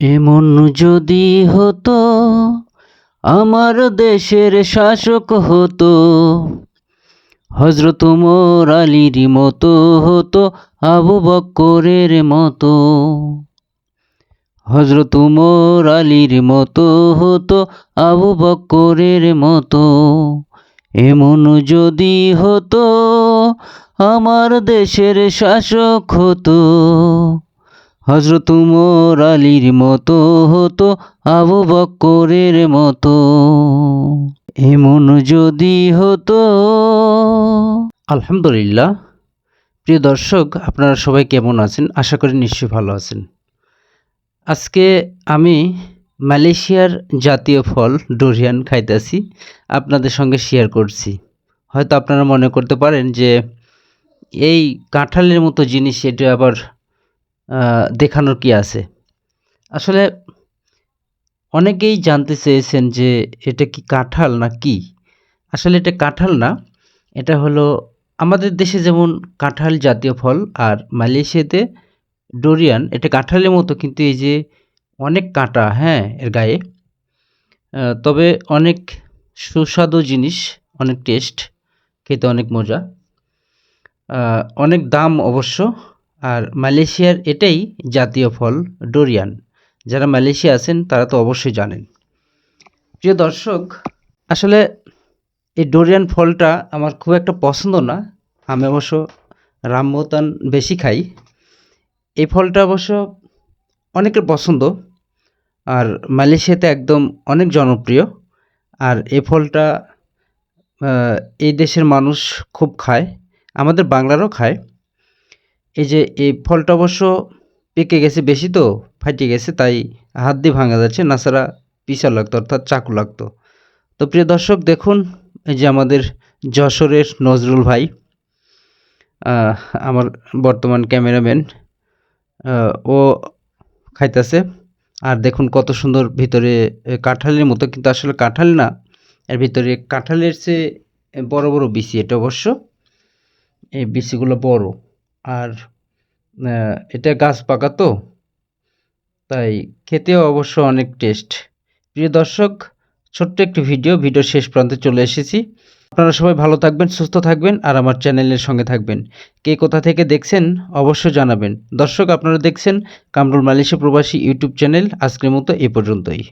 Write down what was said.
এমন যদি হতো, আমার দেশের শাসক হতো হজরত মোর মতো হতো, আবু বক্করের মতো। হজরত মোর মতো হতো, আবু বক্করের মতো। এমন যদি হতো, আমার দেশের শাসক হতো হজরত উমর আলীর মতো হতো আবু বক্করের মতো। এমন যদি হতো। আলহামদুলিল্লাহ। প্রিয় দর্শক, আপনারা সবাই কেমন আছেন? আশা করি নিশ্চয়ই ভালো আছেন। আজকে আমি মালয়েশিয়ার জাতীয় ফল ডোরিয়ান খাইতেছি, আপনাদের সঙ্গে শেয়ার করছি। হয়তো আপনারা মনে করতে পারেন যে এই কাঁঠালের মতো জিনিস, এটা আবার দেখানোর কি আছে? আসলে অনেকেই জানতে চেয়েছেন যে এটা কি কাঁঠাল না কি? আসলে এটা কাঁঠাল না, এটা হলো আমাদের দেশে যেমন কাঁঠাল জাতীয় ফল আর মালয়েশিয়াতে ডোরিয়ান, এটা কাঁঠালের মতো কিন্তু এই যে অনেক কাঁটা হ্যাঁ এর গায়ে তবে অনেক সুস্বাদু জিনিস, অনেক টেস্ট, খেতে অনেক মজা অনেক দাম অবশ্য আর মালয়েশিয়ার এটাই জাতীয় ফল, ডোরিয়ান। যারা মালয়েশিয়া আছেন, তারা তো অবশ্যই জানেন। প্রিয় দর্শক, আসলে এই ডোরিয়ান ফলটা আমার খুব একটা পছন্দ না। আমি অবশ্য রামবতান বেশি খাই। এই ফলটা অবশ্য অনেকের পছন্দ। আর মালয়েশিয়াতে একদম অনেক জনপ্রিয়। আর এই ফলটা এই দেশের মানুষ খুব খায়। আমাদের বাংলারও খায়। এই যে এই ফলটা অবশ্য পেকে গেছে বেশি তো ফাটে গেছে, তাই হাত দিয়ে ভাঙা যাচ্ছে নাছাড়া পিসা লাগতো, অর্থাৎ চাকু লাগতো। তো প্রিয় দর্শক, দেখুন, এই যে আমাদের যশোরের নজরুল ভাই আমার বর্তমান ক্যামেরাম্যান ও খাইতেছে। আর দেখুন কত সুন্দর ভিতরে কাঁঠালের মতো, কিন্তু আসলে কাঁঠাল না, এর ভিতরে কাঁঠালের চেয়ে বড় বড় বিচি এটা অবশ্য। এই বিচিগুলো বড়। আর এটা গাছ পাকা তো, তাই খেতেও অবশ্য অনেক টেস্ট প্রিয় দর্শক, ছোট্ট একটি ভিডিও ভিডিও শেষ প্রান্তে চলে এসেছি। আপনারা সবাই ভালো থাকবেন, সুস্থ থাকবেন, আর আমার চ্যানেলের সঙ্গে থাকবেন। কে কোথা থেকে দেখছেন, অবশ্যই জানাবেন। দর্শক, আপনারা দেখছেন কামরুল মালয়েশিয়া প্রবাসী ইউটিউব চ্যানেল আজকের মতো এ পর্যন্তই।